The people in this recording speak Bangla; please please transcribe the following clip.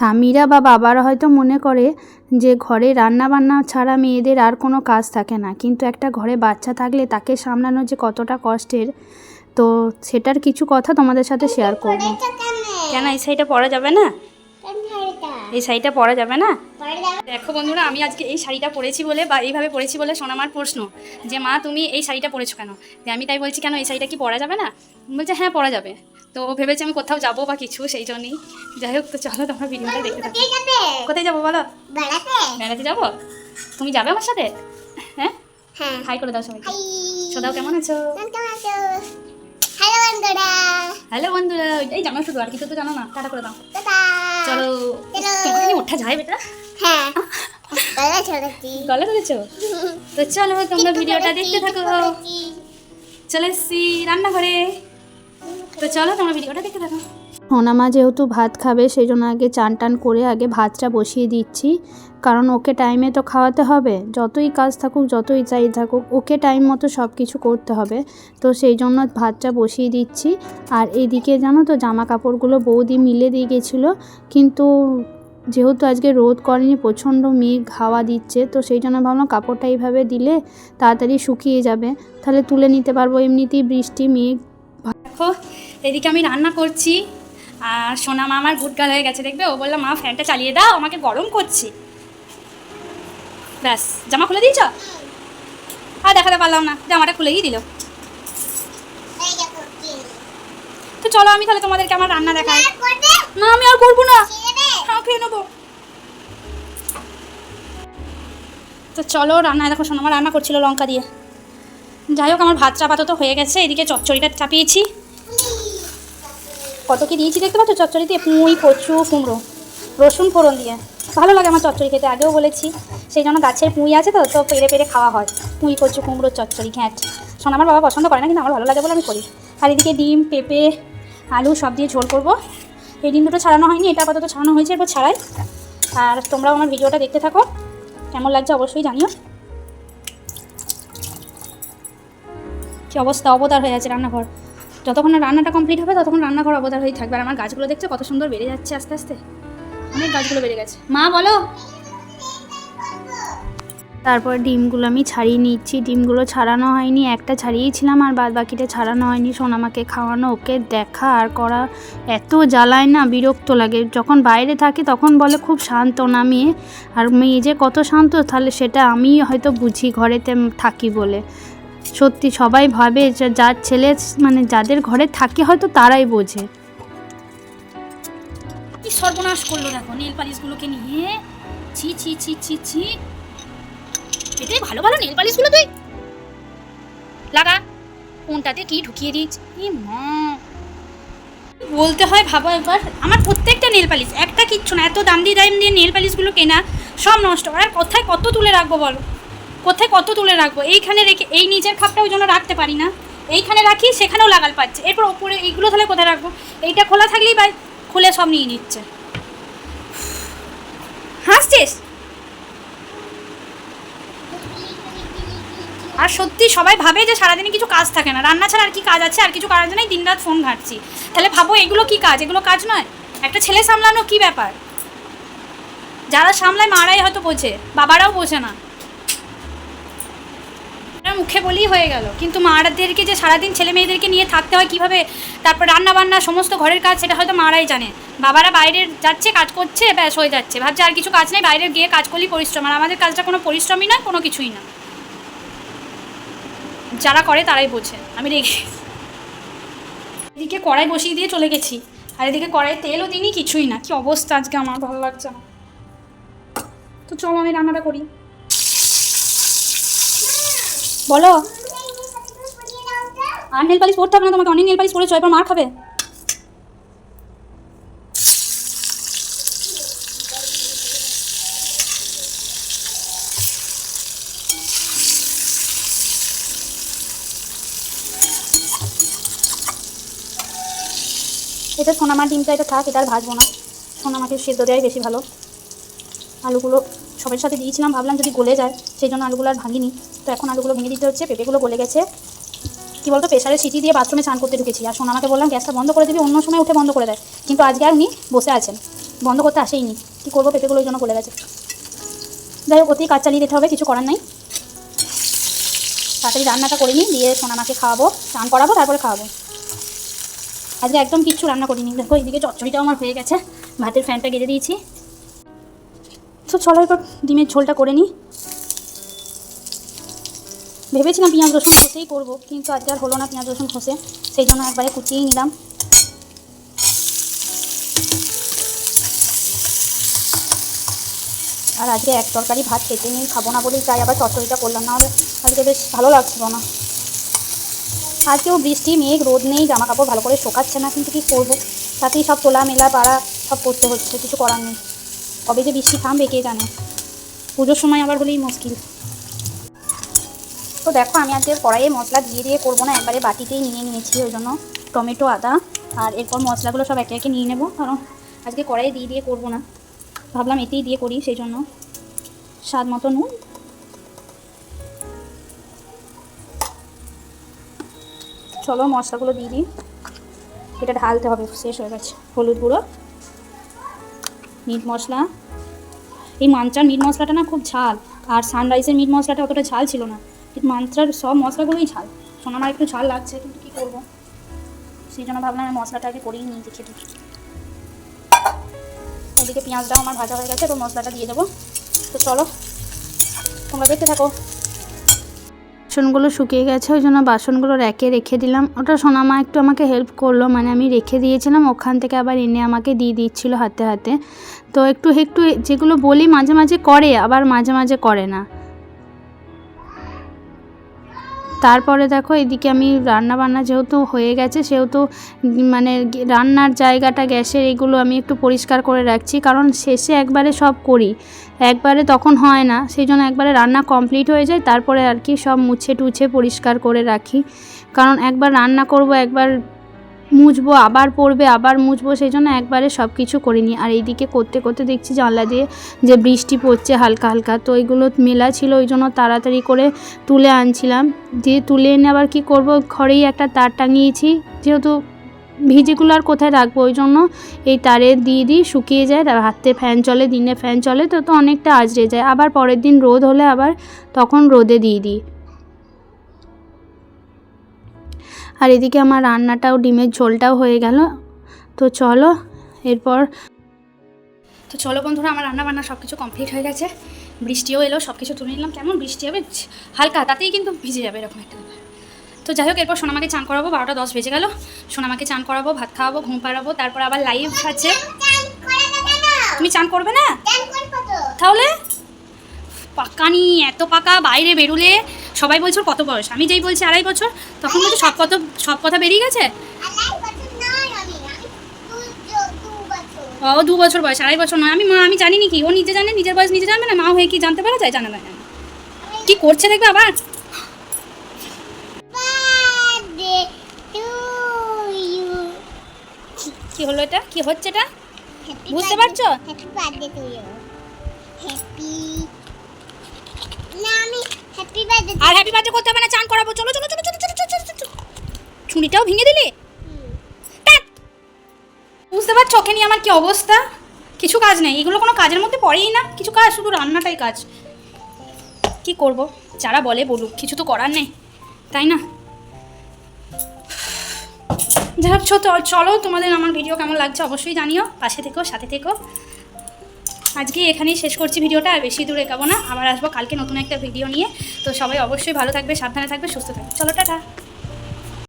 স্বামীরা বা বাবারা হয়তো মনে করে যে ঘরে রান্না বান্না ছাড়া মেয়েদের আর কোনো কাজ থাকে না। কিন্তু একটা ঘরে বাচ্চা থাকলে তাকে সামলানো যে কতটা কষ্টের তো সেটার কিছু কথা তোমাদের সাথে শেয়ার করব। কেন? এই সাইডে পড়া যাবে না? এই শাড়িটা পরা যাবে না? দেখো বন্ধুরা আমি আজকে এই শাড়িটা পরেছি বলে বা এইভাবে পরেছি বলে সোনামার প্রশ্ন যে মা তুমি এই শাড়িটা পরেছো কেন? যে আমি তাই বলছি কেন এই শাড়িটা কি পরা যাবে না? বলছে হ্যাঁ পরা যাবে। তো ও ভেবেছে আমি কোথাও যাব বা কিছু সেই জন্যই। যাই হোক তো চলো তোমরা ভিডিওটা দেখতে থাকো। কোথায় যাব বলো? বেড়াতে যাব? তুমি যাবে আমার সাথে? হ্যাঁ? হাই করে দাও সবাইকে। সোদাও কেমন আছো? হ্যালো বন্ধুরা। এই জানো শুধু আর কিছু তো জানো না। টাটা করে দাও। চলো ওঠা যায় বেটা। গলা ধরেছো তো চলো তোমরা ভিডিওটা দেখতে থাকো। চলে এসছি রান্নাঘরে। তো চলো তোমরা ভিডিওটা দেখতে থাকো। সোনামা যেহেতু ভাত খাবে সেই জন্য আগে চান টান করে আগে ভাতটা বসিয়ে দিচ্ছি। কারণ ওকে টাইমে তো খাওয়াতে হবে। যতই কাজ থাকুক, যতই চাই থাকুক, ওকে টাইম মতো সব কিছু করতে হবে। তো সেই জন্য ভাতটা বসিয়ে দিচ্ছি। আর এদিকে জানো তো জামা কাপড়গুলো বৌদি মিলে দিয়ে গেছিল। কিন্তু যেহেতু আজকে রোদ করেনি, প্রচণ্ড মেঘ, হাওয়া দিচ্ছে, তো সেই জন্য ভাবলাম কাপড়টা এইভাবে দিলে তাড়াতাড়ি শুকিয়ে যাবে। তাহলে তুলে নিতে পারব এমনিতেই বৃষ্টি, মেঘ। দেখো, এদিকে আমি রান্না করছি। আর সোনা মা আমার গুটগাল হয়ে গেছে, দেখবে? ও বললাম মা ফ্যানটা চালিয়ে দাও, আমাকে গরম করছি। ব্যাস, জামা খুলে দিয়েছ? আর দেখাতে পারলাম না জামাটা খুলেই দিল। তো চলো আমি তাহলে তোমাদেরকে আমার রান্না দেখাই। না, আমি আর করব না। হ্যাঁ খেয়ে নেব। তো চলো রান্নায় দেখো শোনো আমার রান্না করছিল লঙ্কা দিয়ে। যাই হোক, আমার ভাতটা তো হয়ে গেছে, এদিকে চচ্চড়িটা চাপিয়েছি। কত কি দিয়েছি দেখতে পাচ্ছ? চচ্চড়িতে পুঁই, কচু, কুমড়ো, রসুন ফোড়ন দিয়ে। ভালো লাগে আমার চচ্চড়ি খেতে, আগেও বলেছি। সেই জন্য গাছের পুঁই আছে তো তো পেরে পেরে খাওয়া হয়। পুঁই, কচু, কুমড়ো, চচ্চড়ি ঘ্যাঁট শোন, আমার বাবা পছন্দ করে না, কিন্তু আমার ভালো লাগে বলে আমি করি। আর এদিকে ডিম, পেঁপে, আলু সব দিয়ে ঝোল করব। এই ডিম দুটো ছাড়ানো হয়নি, এটা আপাতত ছাড়ানো হয়েছে, এরপর ছাড়াই। আর তোমরাও আমার ভিডিওটা দেখতে থাকো। কেমন লাগছে অবশ্যই জানিও। কি অবস্থা, অবতার হয়ে আছে রান্নাঘর। যতক্ষণ রান্নাটা কমপ্লিট হবে, ততক্ষণ রান্নাঘর অবতার হয়ে থাকবে। আর আমার গাছগুলো দেখছে, কত সুন্দর বেড়ে যাচ্ছে আস্তে আস্তে। অনেক গাছগুলো বেড়ে গেছে। মা, বলো। তারপর ডিমগুলো আমি ছাড়িয়ে নিচ্ছি। ডিমগুলো ছাড়ানো হয়নি, একটা ছাড়িয়েছিলাম আর বাদ বাকিটা ছাড়ানো হয়নি। সোনামাকে খাওয়ানো, ওকে দেখা আর করা এত জ্বালায় না, বিরক্ত লাগে। যখন বাইরে থাকি তখন বলে খুব শান্ত না মেয়ে। আর মেয়ে যে কত শান্ত, তাহলে সেটা আমি হয়তো বুঝি ঘরেতে থাকি বলে। সত্যি সবাই ভাবে যার ছেলে মানে যাদের ঘরে থাকে হয়তো তারাই বোঝে। সর্বনাশ করল দেখো, নীল পালিশগুলোকে নিয়ে। ছি ছি ছি ছি ছি। এটাই ভালো ভালো নীল পালিশগুলো তুই। লাগা, কোনটাতে কি ঢুকিয়ে দিচ্ছ ই মা। বলতে হয় ভাবো একবার, আমার প্রত্যেকটা নেল পালিশ, একটা কিচ্ছু না, এত দাম দিয়ে দাম দিয়ে নেল পালিশগুলো কেনা, সব নষ্ট। আর কোথায় কত তুলে রাখব বলো? কোথায় কত তুলে রাখব? এইখানে রেখে, এই নিচের খাপটা ওই জন্য রাখতে পারি না। এইখানে রাখি, সেখানেও লাগাল পাচ্ছে। এরপর ওপরে এইগুলো তাহলে কোথায় রাখব? এইটা খোলা থাকলেই বা খুলে সব নিয়ে নিচ্ছে। হাসছিস? আর সত্যি সবাই ভাবে যে সারাদিনে কিছু কাজ থাকে না। রান্না ছাড়া আর কি কাজ আছে? আর কিছু জন্যই দিন রাত ফোন ঘাটছি। তাহলে ভাবো, এগুলো কি কাজ? এগুলো কাজ নয়? একটা ছেলে সামলানো কি ব্যাপার? যারা সামলায় মারাই হয়তো বোঝে, বাবারাও বোঝে না। মুখে বলেই হয়ে গেল। কিন্তু মারাদেরকে যে সারাদিন ছেলে মেয়েদেরকে নিয়ে থাকতে হয় কীভাবে? তারপর রান্না বান্না সমস্ত ঘরের কাজ, সেটা হয়তো মারাই জানে। বাবারা বাইরে যাচ্ছে, কাজ করছে, ব্যাস হয়ে যাচ্ছে। ভাবছে আর কিছু কাজ নেই বাইরে গিয়ে কাজ করলেই পরিশ্রম। আর আমাদের কাজটা কোনো পরিশ্রমই না, কোনো কিছুই না। যারা করে তারাই বোঝে। আমি রেখে এদিকে কড়াই বসিয়ে দিয়ে চলে গেছি। আর এদিকে কড়াই তেলও দিনই কিছুই না। কি অবস্থা আজকে আমার? ভালো লাগছে না। তো চলো আমি রান্নাটা করি। বলো। আর নেল পালিশ পরতে হবে না তোমাকে। অনেক নেল পালিশ পরেছো, এবার মার খাবে? এটা সোনামার ডিমটা এটা থাক, এটা আর ভাজবো না। সোনামাকে সেদ্ধ দেওয়াই বেশি ভালো। আলুগুলো সবের সাথে দিয়েছিলাম, ভাবলাম যদি গলে যায়, সেই জন্য আলুগুলো আর ভাঙিনি। তো এখন আলুগুলো ভেঙে দিতে হচ্ছে, পেঁপেগুলো গলে গেছে। কী বলতো প্রেশারে সিটি দিয়ে বাথরুমে স্নান করতে ঢুকেছি। আর সোনামাকে বললাম, গ্যাসটা বন্ধ করে দিবি, অন্য সময় উঠে বন্ধ করে দেয়। কিন্তু আজকে আর উনি বসে আছেন। বন্ধ করতে আসেইনি। কী করব, পেঁপেগুলো ওই জন্য গলে গেছে। যাই হোক, ওতেই কাজ চালিয়ে দিতে হবে, কিছু করার নাই। তাড়াতাড়ি রান্নাটা করে নিই, দিয়ে সোনামাকে খাওয়াবো, স্নান করাবো, তারপরে খাওয়াবো। আজকে একদম কিচ্ছু রান্না করিনি। দেখো, এইদিকে চচ্চড়িটাও আমার হয়ে গেছে। ভাতের ফ্যানটা গেড়ে দিয়েছি। তো চলো এবার ডিমের ঝোলটা করে নিই। ভেবেছিলাম পেঁয়াজ রসুন ঘষেই করব, কিন্তু আজকে আর হলো না পেঁয়াজ রসুন ঘষে। সেই জন্য একবারে কুচিয়েই নিলাম। আর আজকে এক তরকারি ভাত খেতে নিয়ে খাব না বলেই তাই আবার চচ্চড়িটা করলাম। না আজকে বেশ ভালো লাগছিল না। আজকেও বৃষ্টি, মেঘ, রোদ নেই জামা কাপড় ভালো করে শোকাচ্ছে না, কিন্তু কী করব? তাতেই সব তোলা মেলা পাড়া সব করতে হচ্ছে, কিছু করার নেই। কবে যে বৃষ্টি থামবে, কে জানে? পুজোর সময় আবার হলেই মুশকিল। তো দেখো, আমি আজকে কড়াইয়ে মশলা দিয়ে দিয়ে করব না, একবারে বাটিতেই নিয়ে নিয়েছি, ওই জন্য টমেটো, আদা, আর এরপর মশলাগুলো সব একে একে নিয়ে নেব, কারণ আজকে কড়াইয়ে দিয়ে দিয়ে করব না। ভাবলাম এতেই দিয়ে করি, সেই জন্য স্বাদ মতো নুন চলো মশলাগুলো দিয়ে দিই। এটা ঢালতে হবে, শেষ হয়ে গেছে। হলুদ গুঁড়ো, মিট মশলা। এই মাঞ্চার মিট মশলাটা না খুব ঝাল, আর সানরাইসের মিট মশলাটা অতটা ঝাল ছিল না। কিন্তু মাঞ্চার সব মশলাগুলোই ঝাল। শোনা, আমার একটু ঝাল লাগছে, কিন্তু কী করব? সেই জন্য ভাবলাম আমি মশলাটা আগে করেই নিয়ে দেখে এদিকে পেঁয়াজটাও আমার ভাজা হয়ে গেছে, তো মশলাটা দিয়ে দেবো। তো চলো, তোমরা দেখতে থাকো। বাসনগুলো শুকিয়ে গেছে, ওই জন্য বাসনগুলো র্যাকে রেখে দিলাম। ওটা সোনামা একটু আমাকে হেল্প করল মানে আমি রেখে দিয়েছিলাম, ওখান থেকে আবার এনে আমাকে দিয়ে দিচ্ছিল হাতে হাতে। তো একটু একটু যেগুলো বলি মাঝে মাঝে করে, আবার মাঝে মাঝে করে না। তারপরে দেখো এদিকে আমি রান্না বান্না যেহেতু হয়ে গেছে, সেহেতু মানে রান্নার জায়গাটা, গ্যাসের এগুলো আমি একটু পরিষ্কার করে রাখছি। কারণ শেষে একবারে সব করি। একবারে তখন হয় না সেই জন্য একবারে রান্না কমপ্লিট হয়ে যায়, তারপরে আর কি সব মুছে টুছে পরিষ্কার করে রাখি। কারণ একবার রান্না করব, একবার মুছবো, আবার পড়বে, আবার মুছবো, সেই জন্য একবারে সব কিছু করিনি। আর এইদিকে করতে করতে দেখছি জানলা দিয়ে যে বৃষ্টি পড়ছে হালকা হালকা। তো ওইগুলো মেলা ছিল, ওই জন্য তাড়াতাড়ি করে তুলে আনছিলাম। দিয়ে তুলে এনে আবার কি করব? ঘরেই একটা তার টাঙিয়েছি। যেহেতু ভিজেগুলো আর কোথায় রাখব? ওই জন্য এই তারে দিয়ে দিই, শুকিয়ে যায়। আর হাতে ফ্যান চলে, দিনে ফ্যান চলে, তো তো অনেকটা আজরে যায়। আবার পরের দিন রোদ হলে আবার তখন রোদে দিয়ে দিই। আর এদিকে আমার রান্নাটাও, ডিমের ঝোলটাও হয়ে গেল। তো চলো, এরপর তো চলো বন্ধুরা, আমার রান্না বান্না সব কিছু কমপ্লিট হয়ে গেছে। বৃষ্টিও এলো সব কিছু তুলে নিলাম। কেমন বৃষ্টি হবে? হালকা, তাতেই কিন্তু ভিজে যাবে এরকম একটা ব্যাপার। তো যাই হোক, এরপর সোনামাকে চান করাবো, বারোটা দশ বেজে গেল। সোনামাকে চান করাবো, ভাত খাওয়াবো, ঘুম পাড়াবো, তারপর আবার লাইভ আছে। তুমি চান করবে না? তাহলে? পাকানি এত পাকা, বাইরে বেরুলে সবাই বলছে কত বয়স? আমি যেই বলছি আড়াই বছর, তখন বলছে সব কত, সব কথা বেরিয়ে গেছে? ও, দু বছর বয়স, আড়াই বছর নয়। আমি মা, আমি জানি কি, ও নিজে জানে, নিজের বয়স নিজে জানবে না? মা হয়ে কি জানতে পারা যায়? জানা যায় না। কি করছে দেখবে আবার? কি হলো এটা? কি হচ্ছে এটা? বুঝতে পারছ? হ্যাপি না, আমি আর হ্যাপি বার্থডে করতে হবে না, চান করাবো। চলো চলো চলো চলো চলো চলো চলো চুনিটাও ভেঙে দিলি? বুঝতে পারছ ওকে নিয়ে আমার কি অবস্থা? কিছু কাজ নেই। এগুলো কোনো কাজের মধ্যে পড়েই না। কিছু কাজ, শুধু রান্নাটাই কাজ। কি করব? যারা বলে বলুক, কিছু তো করার নেই। তাই না? যাই হোক চলো তোমাদের আমার ভিডিও কেমন লাগছে অবশ্যই জানিও। পাশে থেকো, সাথে থেকো। আজকে এখানেই শেষ করছি ভিডিওটা, আর বেশি দূরে এগাবো না। আবার আসব কালকে নতুন একটা ভিডিও নিয়ে। তো সবাই অবশ্যই ভালো থাকবে, সাবধানে থাকবে, সুস্থ থাকবে। চলো, টাটা।